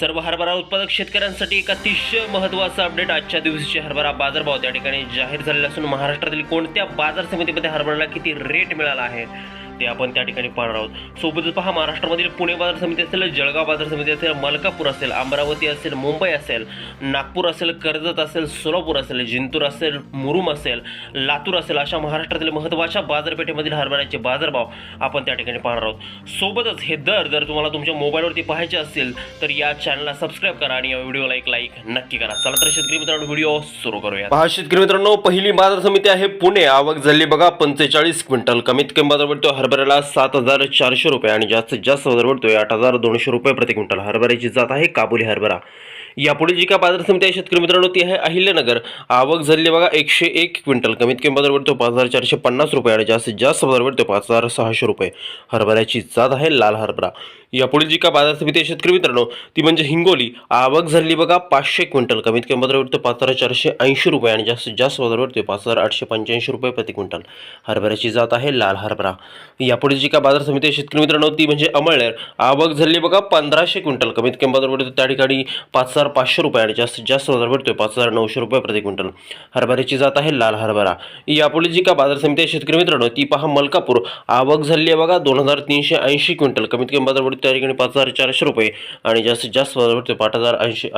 सर्व हरभरा उत्पादक शेतकऱ्यांसाठी एक अतिशय महत्त्वाचा अपडेट आजच्या दिवशीचे हरभरा बाजारभाव. त्या ठिकाणी जाहीर झालेला असून महाराष्ट्रातील कोणत्या बाजार समितीमध्ये हरभऱ्याला किती रेट मिळाला आहे? ते आपण त्या ठिकाणी पाहणार आहोत. सोबतच पहा महाराष्ट्रामधील पुणे बाजार समिती असेल जळगाव बाजार समिती असेल मलकापूर असेल अमरावती असेल मुंबई असेल नागपूर असेल कर्जत असेल सोलापूर असेल जिंतूर असेल मुरुम असेल लातूर असेल अशा महाराष्ट्रातील महत्त्वाच्या बाजारपेठेमधील हरभऱ्याचे बाजारभाव आपण त्या ठिकाणी पाहणार आहोत. सोबतच हे दर जर तुम्हाला तुमच्या मोबाईलवरती पाहायचे असतील तर या चॅनलला सबस्क्राईब करा आणि या व्हिडिओला एक लाईक नक्की करा. चला तर शेतकरी मित्रांनो व्हिडिओ सुरू करूया पहा शेतकरी मित्रांनो पहिली बाजार समिती आहे पुणे. आवक झाली बघा पंचेचाळीस क्विंटल. कमीत कमी बाजार भेटतो हरभऱ्याला सात हजार चारशे रुपये आणि जास्तीत जास्त बाजार भेटतोय आठ हजार दोनशे रुपये प्रति क्विंटल. हरभऱ्याची जात आहे काबुली हरभरा. यापुढे जी का बाजार समिती आहे शेतकरी मित्रांनो ती आहे अहिल्यानगर. आवक झाली बघा एकशे एक क्विंटल. कमीत कमी बाजार भेटतो पाच हजार चारशे पन्नास रुपये आणि जास्तीत जास्त बाजार भेटतो पाच हजार सहाशे रुपये. हरभऱ्याची जात आहे लाल हरभरा. यापुढे जी का बाजार समिती आहे शेतकरी मित्रांनो ती म्हणजे हिंगोली. आवक झाली बघा पाचशे क्विंटल. कमीत कमी बाजार भेटतो पाच हजार चारशे ऐंशी रुपये आणि जास्तीत जास्त बाजार भेटतो पाच हजार आठशे पंच्याऐंशी रुपये प्रति क्विंटल. हरभऱ्याची जात आहे लाल हरभरा. यापुढे जी का बाजार समिती आहे शेतकरी मित्रांनो ती म्हणजे अमळनेर. आवक झाली बघा पंधराशे क्विंटल. कमीत कमी बाजार भेटतो त्या ठिकाणी पाच हजार पाचशे रुपये आणि जास्तीत जास्त बाजार भेटतोय पाच हजार नऊशे रुपये प्रति क्विंटल. हरभऱ्याची जात आहे लाल हरभरा. यापुढे जी का बाजार समिती आहे शेतकरी मित्रांनो ती पहा मलकापूर. आवक झाली आहे बघा दोन हजार तीनशे ऐंशी क्विंटल. कमीत कमी बाजार भेटतो त्या ठिकाणी पाच हजार चारशे रुपये आणि जास्तीत जास्त बाजार भेटतोय पाच हजार ऐंशी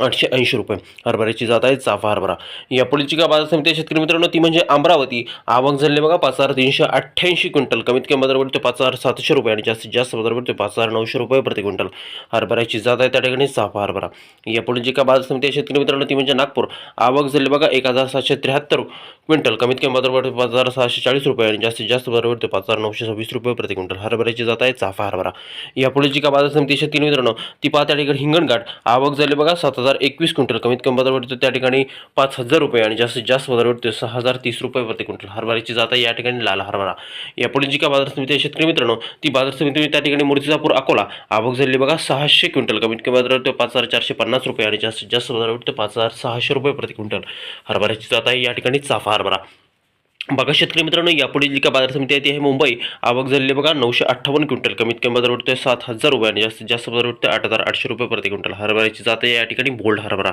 आठशे ऐंशी रुपये. हरभऱ्याची जात आहे चाफा हरभरा. या पुढची का बाजार समिती शेतकरी मित्रांनो ती म्हणजे अमरावती. आवक झालेली बघा पाच हजार तीनशे अठ्ठ्याऐंशी क्विंटल. कमीत कमी बाजार भेटतो पाच हजार सातशे रुपये आणि जास्तीत जास्त बाजार ते पाच हजार नऊशे रुपये प्रति क्विंटल. हरभऱ्याची जात आहे त्या ठिकाणी चाफा हरभरा. या पुढे का बाजार समिती शेतकरी मित्रांनो ती म्हणजे नागपूर. आवक झालेली बघा एक हजार सातशे त्र्याहत्तर क्विंटल. कमीत कमी बाजार पाच हजार सहाशे चाळीस रुपये आणि जास्तीत जास्त बाजार भेटतो पाच हजार नऊशे सव्वीस रुपये प्रति क्विंटल. हरभऱ्याची जात आहे चाफा हरभरा. या पुढे का बाजार समिती शेतकरी मित्रांनो ती पाहा त्या ठिकाणी हिंगणघाट. आवक झाली बघा सात हजार एकवीस क्विंटल कमीत कमी बाजार भेटतो त्या ठिकाणी पाच हजार रुपये आणि जास्तीत जास्त बाजार भेटतो सहा हजार तीस रुपये प्रति क्विंटल. हरभऱ्याची जात आहे या ठिकाणी लाल हरभरा. यापुढे जी का बाजार समिती आहे शेतकरी मित्रांनो ती बाजार समिती त्या ठिकाणी मूर्तिजापूर अकोला आवक झाली बघा सहाशे क्विंटल कमीत कमी बाजार भेटतो पाच हजार चारशे पन्नास रुपये आणि जास्तीत जास्त बाजार भेटतो पाच हजार सहाशे रुपये प्रति क्विंटल. हरभऱ्याची जात आहे या ठिकाणी चाफा हरभरा. बघा शेतकरी मित्रांनो यापुढील जी का बाजार समिती आहे ती आहे मुंबई. आवक झालेली बघा नऊशे अठ्ठावन्न क्विंटल. कमीत कमी बाजार भेटतोय सात हजार रुपये आणि जास्तीत जास्त बाजार भेटतोय आठ हजार आठशे रुपये प्रति क्विंटल. हरभऱ्याची जात आहे या ठिकाणी बोल्ड हरभरा.